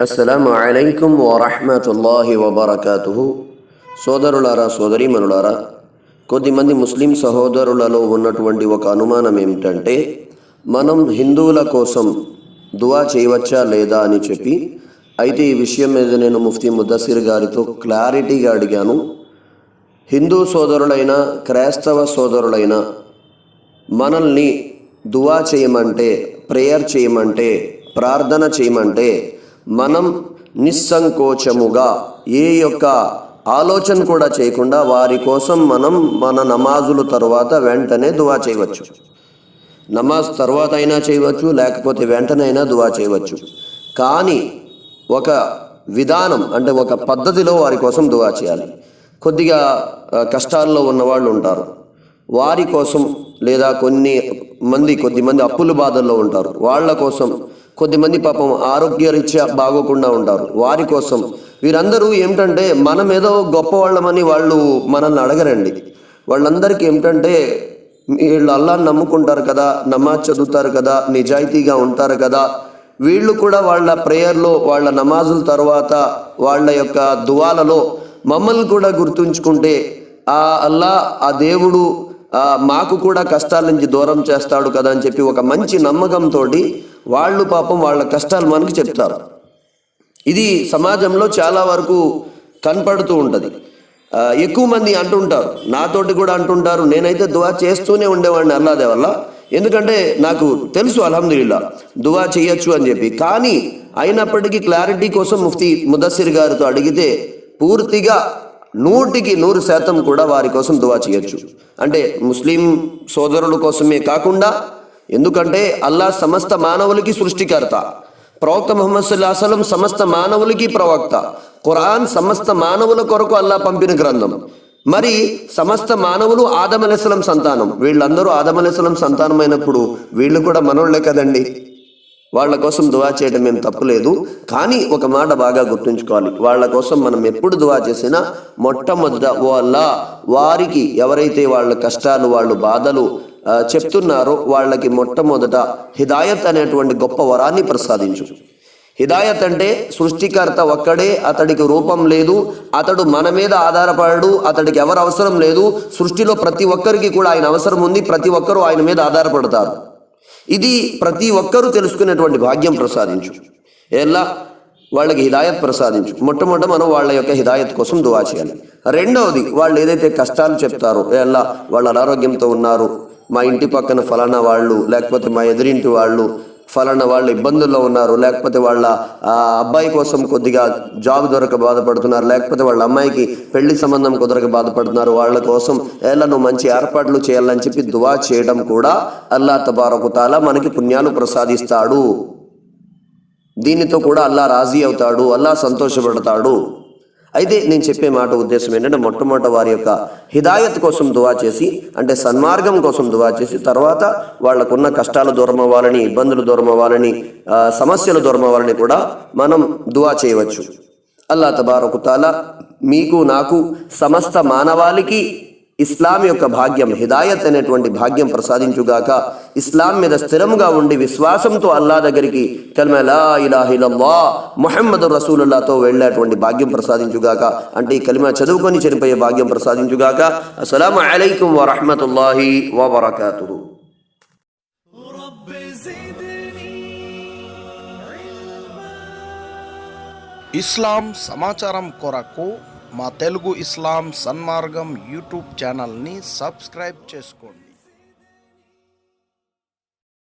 అస్సలం అలైకుం వరహమతుల్లాహి వబర్కాతుహు. సోదరులారా సోదరీమనులారా కొద్దిమంది ముస్లిం సహోదరులలో ఉన్నటువంటి ఒక అనుమానం ఏమిటంటే మనం హిందువుల కోసం దువా చేయవచ్చా లేదా అని చెప్పి అయితే ఈ విషయం మీద నేను ముఫ్తీ ముద్దసిర్ గారితో క్లారిటీగా అడిగాను. హిందూ సోదరులైన క్రైస్తవ సోదరులైన మనల్ని దువా చేయమంటే ప్రేయర్ చేయమంటే ప్రార్థన చేయమంటే మనం నిస్సంకోచముగా ఏ యొక్క ఆలోచన కూడా చేయకుండా వారి కోసం మనం మన నమాజుల తర్వాత వెంటనే దువా చేయవచ్చు. నమాజ్ తర్వాత అయినా చేయవచ్చు లేకపోతే వెంటనే అయినా దువా చేయవచ్చు. కానీ ఒక విధానం అంటే ఒక పద్ధతిలో వారి కోసం దువా చేయాలి. కొద్దిగా కష్టాల్లో ఉన్న వాళ్ళు ఉంటారు. వారి కోసం లేదా కొన్ని మంది కొద్దిమంది అప్పుల బాధల్లో ఉంటారు. వాళ్ళ కోసం కొద్దిమంది పాపం ఆరోగ్యరీత్యా బాగోకుండా ఉంటారు. వారి కోసం వీరందరూ ఏమిటంటే మనం ఏదో గొప్ప వాళ్ళమని వాళ్ళు మనల్ని అడగరండి. వాళ్ళందరికీ ఏమిటంటే వీళ్ళు అల్లాని నమ్ముకుంటారు కదా నమాజ్ చదువుతారు కదా నిజాయితీగా ఉంటారు కదా. వీళ్ళు కూడా వాళ్ళ ప్రేయర్లో వాళ్ళ నమాజుల తర్వాత వాళ్ళ యొక్క దువాలలో మమ్మల్ని కూడా గుర్తుంచుకుంటే ఆ అల్లా ఆ దేవుడు మాకు కూడా కష్టాల నుంచి దూరం చేస్తాడు కదా అని చెప్పి ఒక మంచి నమ్మకంతో వాళ్ళు పాపం వాళ్ళ కష్టాలు మనకి చెప్తారు. ఇది సమాజంలో చాలా వరకు కనపడుతూ ఉంటుంది. ఎక్కువ మంది అంటుంటారు. నాతోటి కూడా అంటుంటారు. నేనైతే దువా చేస్తూనే ఉండేవాడిని అల్లాదే వల్ల ఎందుకంటే నాకు తెలుసు అల్హమ్దుల్లా దువా చేయొచ్చు అని చెప్పి. కానీ అయినప్పటికీ క్లారిటీ కోసం ముఫ్తీ ముదస్సిర్ గారితో అడిగితే పూర్తిగా నూటికి నూరు శాతం కూడా వారి కోసం దువా చేయొచ్చు. అంటే ముస్లిం సోదరుల కోసమే కాకుండా ఎందుకంటే అల్లా సమస్త మానవులకి సృష్టికర్త. ప్రవక్త ముహమ్మద్ సల్లాహం సమస్త మానవులకి ప్రవక్త. ఖురాన్ సమస్త మానవుల కొరకు అల్లా పంపిన గ్రంథం. మరి సమస్త మానవులు ఆదమలెసలం సంతానం. వీళ్ళందరూ ఆదమలెసలం సంతానమైనప్పుడు వీళ్ళు కూడా మనోళ్ళే కదండి. వాళ్ళ కోసం దువా చేయడం ఏం తప్పులేదు కానీ ఒక మాట బాగా గుర్తుంచుకోవాలి. వాళ్ళ కోసం మనం ఎప్పుడు దువా చేసినా మొట్టమొదట ఓ అల్లా వారికి ఎవరైతే వాళ్ళ కష్టాలు వాళ్ళు బాధలు చెప్తున్నారో వాళ్ళకి మొట్టమొదట హిదాయత్ అనేటువంటి గొప్ప వరాన్ని ప్రసాదించు. హిదాయత్ అంటే సృష్టికర్త ఒక్కడే అతడికి రూపం లేదు అతడు మన మీద ఆధారపడడు అతడికి ఎవరు అవసరం లేదు సృష్టిలో ప్రతి ఒక్కరికి కూడా ఆయన అవసరం ఉంది ప్రతి ఒక్కరూ ఆయన మీద ఆధారపడతారు. ఇది ప్రతి ఒక్కరూ తెలుసుకునేటువంటి భాగ్యం ప్రసాదించు. ఎలా వాళ్ళకి హిదాయత్ ప్రసాదించు. మొట్టమొదట మనం వాళ్ళ యొక్క హిదాయత్ కోసం దువా చేయాలి. రెండవది వాళ్ళు ఏదైతే కష్టాలు చెప్తారో ఎలా వాళ్ళ అనారోగ్యంతో ఉన్నారు. మా ఇంటి పక్కన ఫలానా వాళ్ళు లేకపోతే మా ఎదురింటి వాళ్ళు ఫలానా వాళ్ళు ఇబ్బందుల్లో ఉన్నారు లేకపోతే వాళ్ళ అబ్బాయి కోసం కొద్దిగా జాబ్ దొరక బాధపడుతున్నారు లేకపోతే వాళ్ళ అమ్మాయికి పెళ్ళి సంబంధం కుదరక బాధపడుతున్నారు వాళ్ళ కోసం ఎలా మంచి ఏర్పాట్లు చేయాలని చెప్పి దువా చేయడం కూడా అల్లా తబారకుతాల మనకి పుణ్యాలు ప్రసాదిస్తాడు. దీనితో కూడా అల్లా రాజీ అవుతాడు అల్లా సంతోషపడతాడు. అయితే నేను చెప్పే మాట ఉద్దేశం ఏంటంటే మొట్టమొదట వారి యొక్క హిదాయత్ కోసం దువా చేసి అంటే సన్మార్గం కోసం దువా చేసి తర్వాత వాళ్ళకున్న కష్టాలు దూరం అవ్వాలని ఇబ్బందులు దూరం అవ్వాలని సమస్యలు దూరం అవ్వాలని కూడా మనం దువా చేయవచ్చు. అల్లా తబారకుతాల మీకు నాకు సమస్త మానవాళికి ఇస్లాం యొక్క భాగ్యం హిదాయత్ అనేటువంటి భాగ్యం ప్రసాదించుగాక ఇస్లాం మీద స్థిరంగా ఉండి విశ్వాసంతో అల్లా దగ్గరికి కల్మలా ఇలాహిలల్లా మొహమ్మద్ రసూలుల్లాతో వెళ్ళేటువంటి భాగ్యం ప్రసాదించుగాక అంటే ఈ కలిమ చదువుకొని చనిపోయే భాగ్యం ప్రసాదించుగాక అస్సలం అలైకుం వరహమతుల్లాహి వబర్కూ ఇస్లాం సమాచారం కొరకు మా తెలుగు ఇస్లాం సన్మార్గం యూట్యూబ్ ఛానల్ని సబ్స్క్రైబ్ చేసుకోండి.